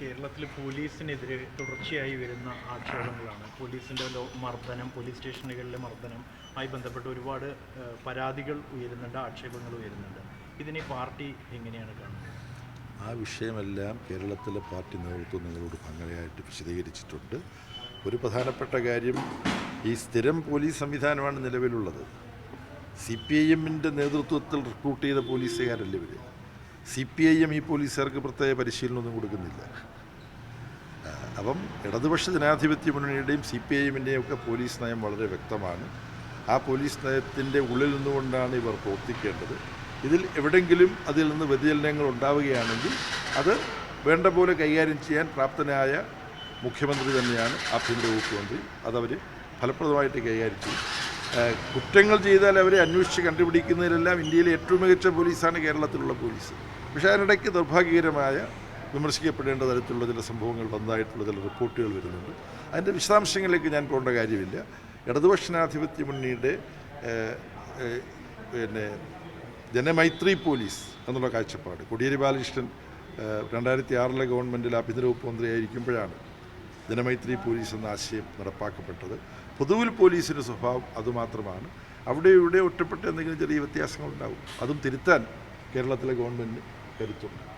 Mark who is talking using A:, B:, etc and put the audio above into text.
A: കേരളത്തിൽ പോലീസിനെതിരെ തുടർച്ചയായി വരുന്ന ആക്ഷേപങ്ങളാണ്. പോലീസിന്റെ മർദ്ദനം പോലീസ് സ്റ്റേഷനുകളിലെ മർദ്ദനം ആയി ബന്ധപ്പെട്ട് ഒരുപാട് പരാതികൾ ഉയരുന്നുണ്ട് ആക്ഷേപങ്ങൾ ഉയരുന്നുണ്ട്. ഇതിനെ പാർട്ടി എങ്ങനെയാണ് കാണുന്നത്?
B: ആ വിഷയമെല്ലാം കേരളത്തിലെ പാർട്ടി നേതൃത്വം നിങ്ങളോട് ഭംഗിയായിട്ട് വിശദീകരിച്ചിട്ടുണ്ട്. ഒരു പ്രധാനപ്പെട്ട കാര്യം ഈ സ്ഥിരം പോലീസ് സംവിധാനമാണ് നിലവിലുള്ളത്. സി പി ഐ എമ്മിന്റെ നേതൃത്വത്തിൽ റിക്രൂട്ട് ചെയ്ത പോലീസുകാരല്ലേ ഇവർ സി പി ഐ എം ഈ പോലീസുകാർക്ക് പ്രത്യേക പരിശീലനമൊന്നും കൊടുക്കുന്നില്ല. അപ്പം ഇടതുപക്ഷ ജനാധിപത്യ മുന്നണിയുടെയും സി പി ഐ എമ്മിന്റെയും ഒക്കെ പോലീസ് നയം വളരെ വ്യക്തമാണ്. ആ പോലീസ് നയത്തിന്റെ ഉള്ളിൽ നിന്നുകൊണ്ടാണ് ഇവർ പ്രവർത്തിക്കേണ്ടത്. ഇതിൽ എവിടെങ്കിലും അതിൽ നിന്ന് വ്യതിചലനങ്ങൾ ഉണ്ടാവുകയാണെങ്കിൽ അത് വേണ്ട പോലെ കൈകാര്യം ചെയ്യാൻ പ്രാപ്തനായ മുഖ്യമന്ത്രി തന്നെയാണ് ആഭ്യന്തര വകുപ്പ് മന്ത്രി. അതവർ ഫലപ്രദമായിട്ട് കൈകാര്യം ചെയ്യും. കുറ്റങ്ങൾ ചെയ്താൽ അവരെ അന്വേഷിച്ച് കണ്ടുപിടിക്കുന്നതിലെല്ലാം ഇന്ത്യയിലെ ഏറ്റവും മികച്ച പോലീസാണ് കേരളത്തിലുള്ള പോലീസ്. പക്ഷേ അതിനിടയ്ക്ക് ദൗർഭാഗ്യകരമായ വിമർശിക്കപ്പെടേണ്ട തരത്തിലുള്ള ചില സംഭവങ്ങൾ വന്നതായിട്ടുള്ള ചില റിപ്പോർട്ടുകൾ വരുന്നുണ്ട്. അതിന്റെ വിശദാംശങ്ങളിലേക്ക് ഞാൻ പോകേണ്ട കാര്യമില്ല. ഇടതുപക്ഷ ജനാധിപത്യ മുന്നണിയുടെ പിന്നെ ജനമൈത്രി പോലീസ് എന്നുള്ള കാഴ്ചപ്പാട്. കോടിയേരി ബാലകൃഷ്ണൻ രണ്ടായിരത്തി ആറിലെ ഗവൺമെന്റിൽ ആഭ്യന്തര വകുപ്പ് മന്ത്രിയായിരിക്കുമ്പോഴാണ് ജനമൈത്രി പോലീസ് എന്ന ആശയം നടപ്പാക്കപ്പെട്ടത്. പൊതുവിൽ പോലീസിന്റെ സ്വഭാവം അതുമാത്രമാണ്. അവിടെ ഇവിടെ ഒറ്റപ്പെട്ട എന്തെങ്കിലും ചെറിയ വ്യത്യാസങ്ങളുണ്ടാവും. അതും തിരുത്താൻ കേരളത്തിലെ ഗവൺമെന്റിന് കരുത്തുണ്ട്.